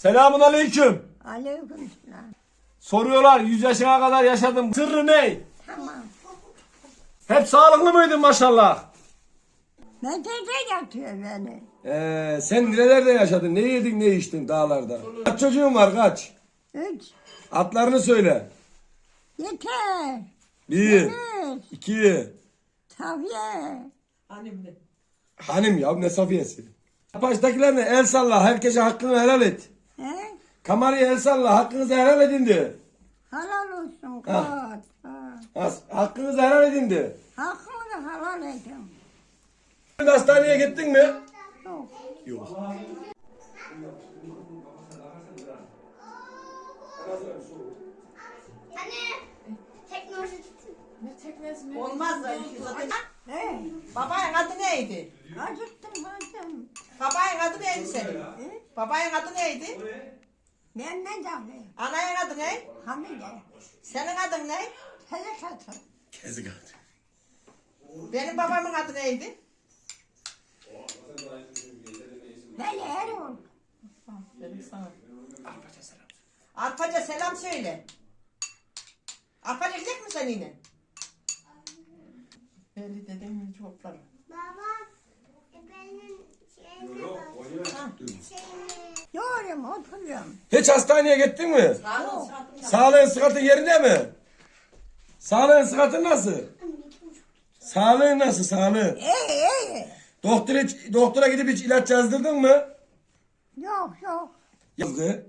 Selamun aleyküm. Aleykümselam. Soruyorlar 100 yaşına kadar yaşadım. Sırrı ne? Tamam. Hep sağlıklı mıydın maşallah? Metede yatıyor beni. Ee, sen nerelerde yaşadın? Ne yedin ne içtin dağlarda? Kaç çocuğun var kaç? Üç. Atlarını söyle. Yeter. Bir, Üç. iki. Safiye. Hanım ya ne safiyesi. Baştakilerine el salla. Herkese hakkını helal et. He? Kameraya el salla. Hakkınızı helal edin de. Helal olsun Ha. kız. Ha. Has- Hakkınızı helal edin de. Hakkımı da helal edin. Bugün Hastaneye gittin mi? Yok. Yok. Anne, teknoloji Olmaz da zaten. He. Babayın adı neydi? Acıktım bacım. Babayın adı neydi senin? Babayın adı neydi? Ben ne canlı? Anayın adı ne? Hamide. Senin adın ne? Telekatı. Kezik at. Benim babamın adı neydi? Beni Erol. Benim sana. Arpaca selam söyle. Arpaca gidecek mi sen yine? Belli dedim mi çoklar. baba benim şeyimi şeyimi Yoğurum oturuyorum. Hiç hastaneye gittin mi? Sağlığın sıhhatin yerinde mi? Sağlığın sıhhatin nasıl? Sağlığın nasıl sağlığın? İyi iyi. Doktor hiç, doktora gidip hiç ilaç yazdırdın mı? Yok yok. Yazdı.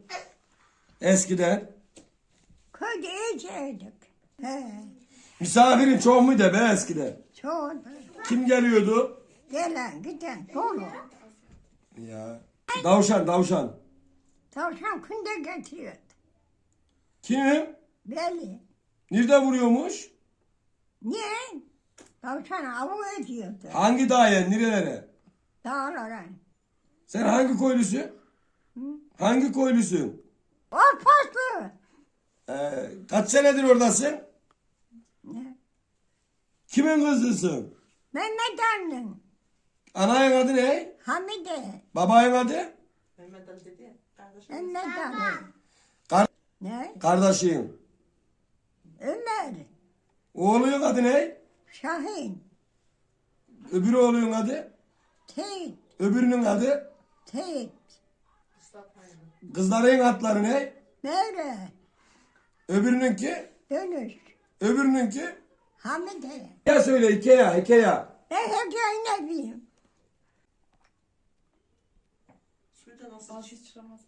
Eskiden. Köyde iyiceydik. He. Misafirin çok muydu be eskiden? Çoğudu. Kim geliyordu? Gelen giden dolu. Ya. Davşan, davşan. Tavşan kunde getiriyordu. Kim? Belli. Nerede vuruyormuş? Niye? Tavşan avı ediyordu. Hangi dağa, nerelere? Dağlara. Sen hangi koylusun? Hangi koylusun? Orpaslı. Ee, kaç senedir oradasın? Kimin kızısın? Mehmet Ali'nin. Anayın adı ne? Hamide. Babayın adı? Mehmet Ali dedi ya. Kardeşim. Mehmet Ali. Kar Ne? kardeşin. Ömer. Oğluyun adı ne? Şahin. Öbürü oğluyun adı? Teyit. Öbürünün adı? Teyit. Kızların adları ne? Böyle. Öbürününki? Dönüş. Öbürününki? Hamide. Ya söyle Ikea, Ikea. Ben hep ne bileyim.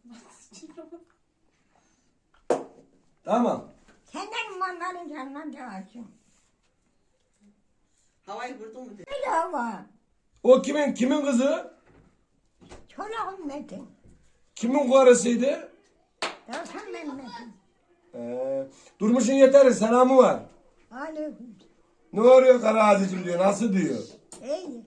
Nasıl. Tamam. Senden malların canına dağılsın. Havayı vurdun mu. Öyle hava. O kimin kimin kızı? Çolak Metin. Kimin karısıydı? Tavşan Mehmet'in. Ee, Durmuş'un yeter selamı var. Aleyküm. Ne oluyor Karazicim diyor. Nasıl diyor. İyi.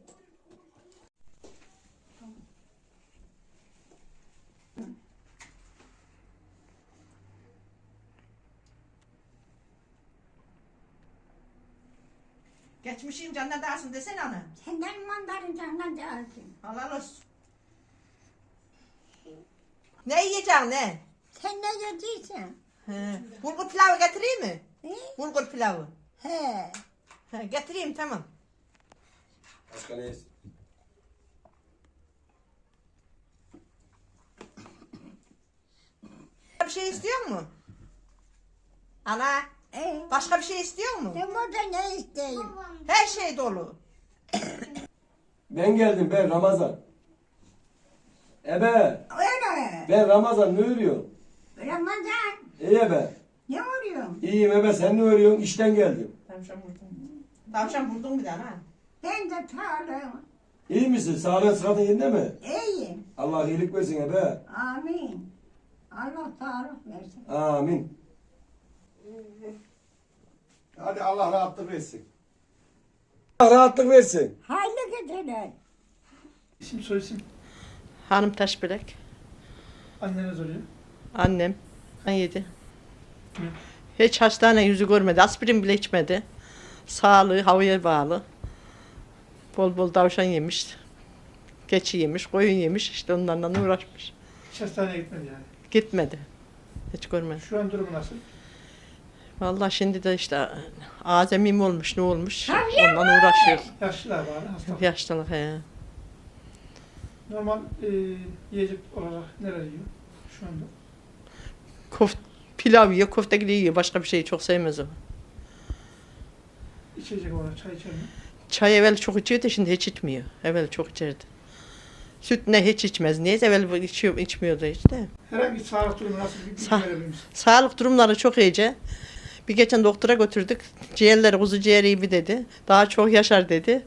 Geçmişin canına dersin desene ana. Senden malların canına dağılsın. Helal olsun. Ne yiyeceksin ne? Sen ne yediysen? He. Bulgur pilavı getireyim mi? He? Bulgur pilavı. He. He, getireyim tamam. Başka ne? Bir şey istiyor mu? Ana, E, başka bir şey istiyor mu? ben burada ne isteyeyim? Her şey dolu. Ben geldim ben Ramazan. Ebe Öyle. ben Ramazan ne örüyorsun? Ramazan. İyi ebe. Ne oluyor? İyiyim ebe sen ne örüyorsun? İşten geldim. Tavşan vurdum. Tavşan vurdum bir tane ha. Ben de sağlığım. İyi misin? Sağlığın sıhhatin yerinde mi? İyiyim. Allah iyilik versin ebe. Amin. Allah sağlık versin. Amin. Hadi Allah rahatlık versin. Allah rahatlık versin. Hayırlı geceler. İsim soy isim. Hanım Taşbelek. Anneniz oluyor. Annem. 17. Hiç hastane yüzü görmedi. Aspirin bile içmedi. Sağlığı havaya bağlı. Bol bol tavşan yemiş. Keçi yemiş, koyun yemiş. İşte onlarla uğraşmış. Hiç hastaneye gitmedi yani. Gitmedi. Hiç görmedim. Şu an durumu nasıl? Vallahi şimdi de işte azemim olmuş ne olmuş. Ondan uğraşıyor. Yaşlılar var, hastalık. Yaşlılık he. Normal e, yiyecek olarak neler yiyor şu anda? Kof, pilav yiyor, köfte yiyor. Başka bir şeyi çok sevmez o. İçecek olarak çay içer mi? Çay evvel çok içiyordu şimdi hiç içmiyor. Evvel çok içerdi. Süt ne hiç içmez. Niye evvel içiyor, içmiyordu işte. Herhangi sağlık durumu nasıl bir bilgi Sa- verebilir misin? Sağlık durumları çok iyice. Bir geçen doktora götürdük. Ciğerleri, kuzu ciğeri iyi dedi. Daha çok yaşar dedi.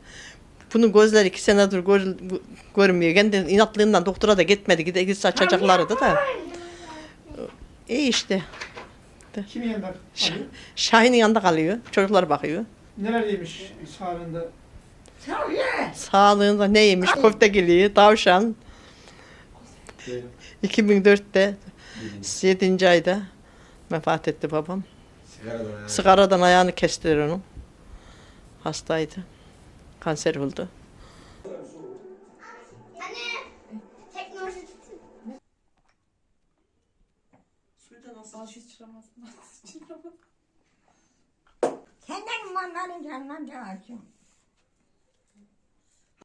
Bunun gözleri iki senedir gör, görmüyor. Kendi inatlığından doktora da gitmedi. Gide gitse açacaklardı da. İyi işte. Kimin yanında alıyor? Şahin'in yanında kalıyor. Çocuklar bakıyor. Neler yemiş sağlığında? Sağlığında ne yemiş? Köfte geliyor, tavşan. 2004'te 7. ayda vefat etti babam. Sigaradan. Sigaradan ayağını kestiler onun. Hastaydı. Kanser oldu. Anne. Teknoloji. Senden malların canından cağacım.